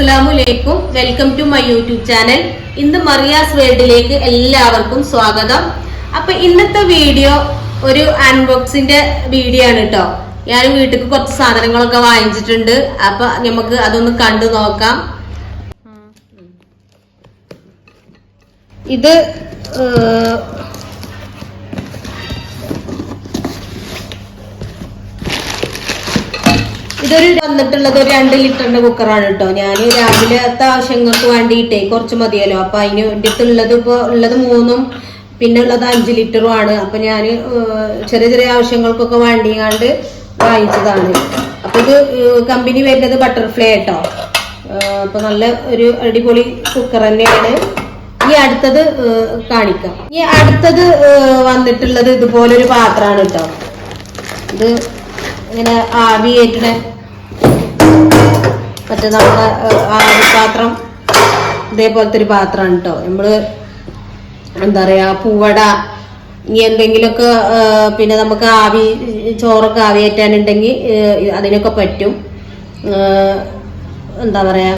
അസ്സലാമലൈക്കും welcome to my YouTube channel ഇന്ന് മറിയാസ് വേൾഡിലേക്ക് എല്ലാവർക്കും സ്വാഗതം. അപ്പൊ ഇന്നത്തെ വീഡിയോ ഒരു അൺബോക്സിന്റെ വീഡിയോ ആണ് കേട്ടോ ഞാൻ വീട്ടിൽ കുറച്ച് സാധനങ്ങളൊക്കെ വാങ്ങിച്ചിട്ടുണ്ട്. അപ്പൊ നമുക്ക് അതൊന്ന് കണ്ടു നോക്കാം. ഇത് ഇതൊരു വന്നിട്ടുള്ളത് ഒരു രണ്ട് ലിറ്ററിന്റെ കുക്കറാണ് കേട്ടോ. ഞാൻ രാവിലത്തെ ആവശ്യങ്ങൾക്ക് വേണ്ടിയിട്ടേ കുറച്ച് മതിയല്ലോ. അപ്പൊ അതിന് വേണ്ടിയിട്ടുള്ളത് ഇപ്പൊ ഉള്ളത് മൂന്നും പിന്നെ ഉള്ളത് അഞ്ച് ലിറ്ററും ആണ്. അപ്പൊ ഞാൻ ചെറിയ ചെറിയ ആവശ്യങ്ങൾക്കൊക്കെ വേണ്ടിയാണ്ട് വാങ്ങിച്ചതാണ്. അപ്പൊ ഇത് കമ്പനി വരുന്നത് ബട്ടർഫ്ലൈ കേട്ടോ അപ്പൊ നല്ല ഒരു അടിപൊളി കുക്കർ തന്നെയാണ്. ഇനി അടുത്തത് കാണിക്കാം. ഇനി അടുത്തത് വന്നിട്ടുള്ളത് ഇതുപോലൊരു പാത്രമാണ് കേട്ടോ. ഇത് ഇങ്ങനെ ആവി കയറ്റണ മറ്റേ നമ്മുടെ പാത്രം ഇതേപോലത്തെ ഒരു പാത്രമാണ് കേട്ടോ നമ്മൾ എന്താ പറയാ പൂവട ഇനി എന്തെങ്കിലുമൊക്കെ പിന്നെ നമുക്ക് ആവി ചോറൊക്കെ ആവി കയറ്റാനുണ്ടെങ്കിൽ അതിനൊക്കെ പറ്റും. എന്താ പറയാ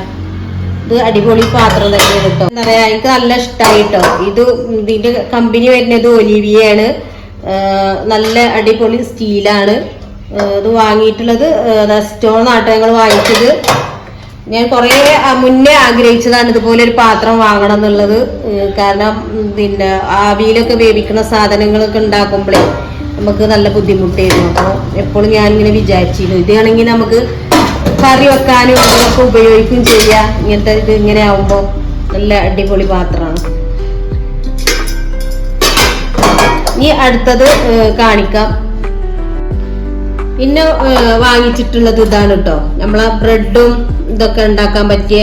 ഇത് അടിപൊളി പാത്രം തന്നെയാണ് കേട്ടോ എന്താ പറയാ എനിക്ക് നല്ല ഇഷ്ടമായി കേട്ടോ ഇത് ഇതിന്റെ കമ്പനി വരുന്നത് ഒലിവിയാണ് നല്ല അടിപൊളി സ്റ്റീലാണ്. ഇത് വാങ്ങിയിട്ടുള്ളത് സ്റ്റോൺ നാട്ടങ്ങൾ വാങ്ങിച്ചത്. ഞാൻ കുറേ മുന്നേ ആഗ്രഹിച്ചതാണ് ഇതുപോലെ ഒരു പാത്രം വാങ്ങണം എന്നുള്ളത്. കാരണം പിന്നെ ആവിയിലൊക്കെ വേവിക്കുന്ന സാധനങ്ങളൊക്കെ ഉണ്ടാക്കുമ്പോഴേ നമുക്ക് നല്ല ബുദ്ധിമുട്ടായിരുന്നു. അപ്പോൾ എപ്പോഴും ഞാൻ ഇങ്ങനെ വിചാരിച്ചിരുന്നു ഇതാണെങ്കിൽ നമുക്ക് കറി വെക്കാനും അതിനൊക്കെ ഉപയോഗിക്കുകയും ചെയ്യാം. ഇങ്ങനത്തെ ഇത് ഇങ്ങനെ ആവുമ്പോൾ നല്ല അടിപൊളി പാത്രമാണ്. ഇനി അടുത്തത് കാണിക്കാം. പിന്നെ വാങ്ങിച്ചിട്ടുള്ളത് ഇതാണ് കേട്ടോ നമ്മളെ ബ്രെഡും ഇതൊക്കെ ഉണ്ടാക്കാൻ പറ്റിയ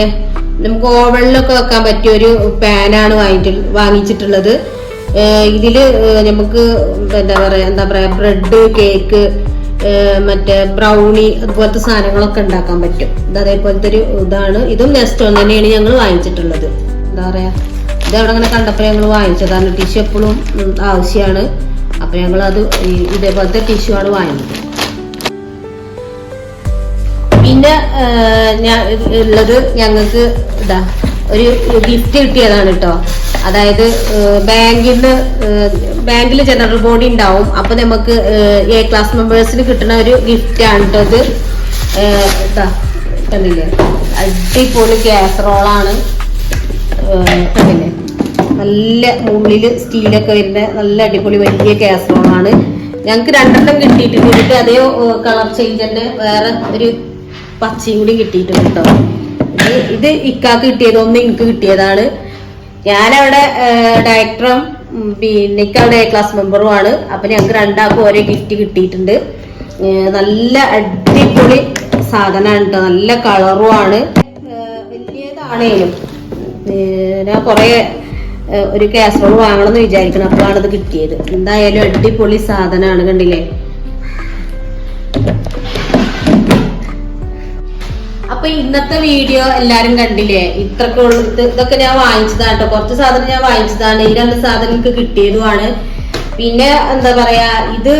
നമുക്ക് ഓവനിലൊക്കെ വെക്കാൻ പറ്റിയ ഒരു പാനാണ് വാങ്ങിട്ട് വാങ്ങിച്ചിട്ടുള്ളത്. ഇതിൽ നമുക്ക് എന്താ പറയാ എന്താ പറയാ ബ്രെഡ് കേക്ക് മറ്റേ ബ്രൗണി അതുപോലത്തെ സാധനങ്ങളൊക്കെ ഉണ്ടാക്കാൻ പറ്റും. ഇത് അതേപോലത്തെ ഒരു ഇതാണ്. ഇതും നെസ്റ്റോൺ തന്നെയാണ് ഞങ്ങൾ വാങ്ങിച്ചിട്ടുള്ളത്. എന്താ പറയാ ഇത് അവിടെ അങ്ങനെ കണ്ടപ്പോൾ ഞങ്ങൾ വാങ്ങിച്ചതാണ് ടിഷ്യൂ എപ്പോഴും ആവശ്യമാണ് അപ്പൊ ഞങ്ങൾ അത് ഇതേപോലത്തെ ടിഷ്യൂ ആണ് വാങ്ങിയത്. പിന്നെ ഞാൻ ഉള്ളത് ഞങ്ങൾക്ക് ഇതാ ഒരു ഗിഫ്റ്റ് കിട്ടിയതാണ് കേട്ടോ അതായത് ബാങ്കിൽ ബാങ്കിൽ ജനറൽ ബോഡി ഉണ്ടാവും. അപ്പൊ നമുക്ക് എ ക്ലാസ് മെമ്പേഴ്സിന് കിട്ടുന്ന ഒരു ഗിഫ്റ്റ് ആണ് കേട്ടോ ഇത്. ഇതാ കണ്ടില്ലേ? അടിപൊളി കാസറോളാണ് കണ്ടില്ലേ? നല്ല ഉള്ളിൽ സ്റ്റീലൊക്കെ വരുന്ന നല്ല അടിപൊളി വലിയ കാസറോളാണ് ഞങ്ങൾക്ക് രണ്ടെണ്ണം കിട്ടിയിട്ടുണ്ട്. അതേ കളർ ചേഞ്ച് തന്നെ. വേറെ ഒരു പച്ചയും കൂടി കിട്ടിയിട്ടുണ്ട് കേട്ടോ. ഇത് ഇത് ഇക്കാക്ക് കിട്ടിയത് ഒന്ന് എനിക്ക് കിട്ടിയതാണ്. ഞാനവിടെ ഡയറക്ടറും പിന്നെ ഇക്കവിടെ ക്ലാസ് മെമ്പറുമാണ് അപ്പൊ ഞങ്ങൾക്ക് രണ്ടാൾക്കും ഓരോ ഗിഫ്റ്റ് കിട്ടിയിട്ടുണ്ട്. നല്ല അടിപൊളി സാധനമാണ് കേട്ടോ. നല്ല കളറുമാണ് വലിയതാണേലും. ഞാൻ കൊറേ ഒരു കാസറോൾ വാങ്ങണം എന്ന് വിചാരിക്കണം അപ്പോഴാണ് ഇത് കിട്ടിയത്. എന്തായാലും അടിപൊളി സാധനമാണ് കണ്ടില്ലേ? അപ്പൊ ഇന്നത്തെ വീഡിയോ എല്ലാരും കണ്ടില്ലേ? ഇത്രക്കെ ഉള്ളു. ഇതൊക്കെ ഞാൻ വാങ്ങിച്ചതാണ് കേട്ടോ കുറച്ച് സാധനം ഞാൻ വാങ്ങിച്ചതാണ്. ഈ രണ്ട് സാധനം എനിക്ക് കിട്ടിയതുമാണ്. പിന്നെ എന്താ പറയാ ഇത്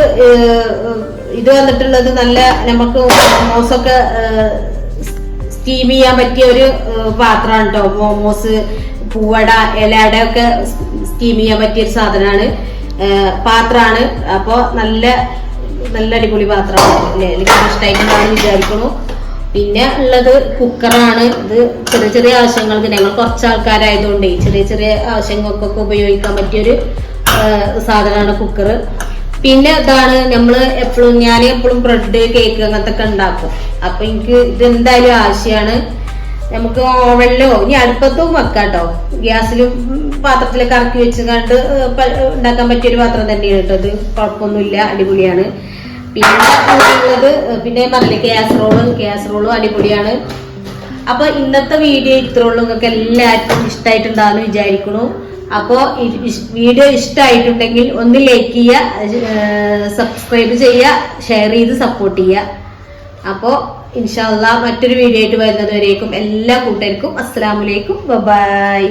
ഇത് വന്നിട്ടുള്ളത് നല്ല നമുക്ക് മോമോസൊക്കെ സ്റ്റീം ചെയ്യാൻ പറ്റിയ ഒരു പാത്രമാണ് കേട്ടോ മോമോസ് പൂവട ഇലയുടെ ഒക്കെ സ്റ്റീം ചെയ്യാൻ പറ്റിയ ഒരു സാധനമാണ്. പാത്രമാണ്. അപ്പോൾ നല്ല നല്ല അടിപൊളി പാത്രമാണ്. അല്ലേ? എനിക്ക് ഇഷ്ടമായിട്ടുണ്ടാവും വിചാരിക്കണു പിന്നെ ഉള്ളത് കുക്കറാണ് ഇത് ചെറിയ ചെറിയ ആവശ്യങ്ങൾക്ക് ഞങ്ങൾ കുറച്ച് ആൾക്കാരായതുകൊണ്ട് ചെറിയ ചെറിയ ആവശ്യങ്ങൾക്കൊക്കെ ഉപയോഗിക്കാൻ പറ്റിയൊരു സാധനമാണ് കുക്കർ പിന്നെ ഇതാണ് നമ്മൾ എപ്പോഴും ഞാൻ എപ്പോഴും ബ്രെഡ് കേക്ക് അങ്ങനത്തെ ഒക്കെ ഉണ്ടാക്കും. അപ്പൊ എനിക്ക് ഇത് എന്തായാലും ആവശ്യമാണ് നമുക്ക് ഓവനിലോ ഇനി അടുപ്പത്തും വെക്കാം കേട്ടോ ഗ്യാസിലും പാത്രത്തിലൊക്കെ ഇറക്കി വെച്ച് കണ്ട് ഉണ്ടാക്കാൻ പറ്റിയൊരു പാത്രം തന്നെയാണ് കേട്ടോ ഇത്. കുഴപ്പമൊന്നുമില്ല. അടിപൊളിയാണ്. പിന്നെ ഉള്ളത് പിന്നെ പറഞ്ഞില്ലേ കാസറോൾ കാസറോളും അടിപൊളിയാണ്. അപ്പൊ ഇന്നത്തെ വീഡിയോ ഇത്രയുള്ളൂ നിങ്ങൾക്ക് എല്ലാവർക്കും ഇഷ്ടമായിട്ടുണ്ടാകുന്നു വിചാരിക്കണു അപ്പോൾ വീഡിയോ ഇഷ്ടമായിട്ടുണ്ടെങ്കിൽ ഒന്ന് ലൈക്ക് ചെയ്യുക സബ്സ്ക്രൈബ് ചെയ്യുക ഷെയർ ചെയ്ത് സപ്പോർട്ട് ചെയ്യുക. അപ്പോൾ ഇൻഷാല്ല മറ്റൊരു വീഡിയോ ആയിട്ട് വരുന്നതുവരേക്കും എല്ലാ കൂട്ടുകാർക്കും. അസ്സലാമലൈക്കും ബൈ